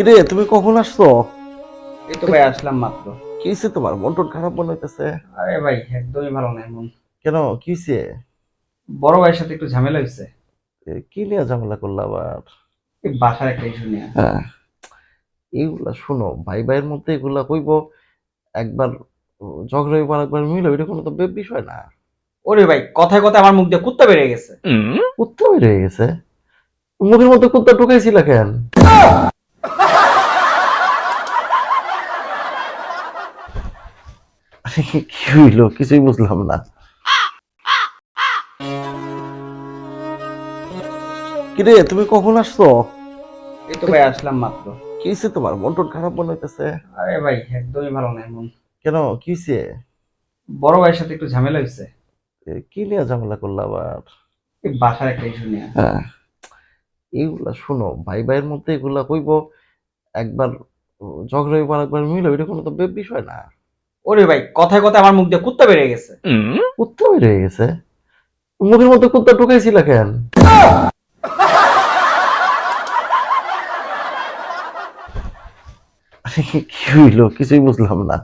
কিরে তুমি কখন আসছো? এই তো ভাই আসলাম মাত্র। কি হয়েছে তোমার? মন টন খারাপ মনে হইতেছে? আরে ভাই একদমই ভালো নাই মন। কেন? কি হয়েছে বড় ভাইয়ের সাথে একটু ঝামেলা হয়েছে কি নিয়ে ঝামেলা করলা আবার? এই বাসার একটা ইস্যু নিয়ে। হ্যাঁ। এইগুলা শোনো ভাই ভাইয়ের মধ্যে এগুলা কইব একবার ঝগড়া হইব একবার মিল এটা কোনো তো বিষয় না। ওরে ভাই কথায় কথায় আমার মুখ দিয়ে কুত্তা বেড়ে গেছে। কুত্তা বের হয়ে গেছে? মুখের মধ্যে কুত্তা ঢুকাইছিল কেন? কি হইল? কিছুই বুঝলাম না। কিরে তুমি কখন আসছো? এই তো ভাই আসলাম মাত্র। কি হয়েছে তোমার? মন টন খারাপ মনে হইতেছে? আরে ভাই একদমই ভালো নাই মন। কেন? কি হয়েছে বড় ভাইয়ের সাথে একটু ঝামেলা হয়েছে কি নিয়ে ঝামেলা করলা আবার? এই বাসার একটা ইস্যু নিয়ে। হ্যাঁ। এইগুলা শোনো ভাই ভাইয়ের মধ্যে এগুলা কইব একবার ঝগড়া হইব একবার মিল এটা কোনো তো বিষয় না। ওরে ভাই কথায় কথায় আমার মুখ দিয়ে কুত্তা বেড়ে গেছে। কুত্তা বের হয়ে গেছে? মুখের মধ্যে কুত্তা ঢুকাইছিল কেন? কি হইল? কিছুই বুঝলাম না।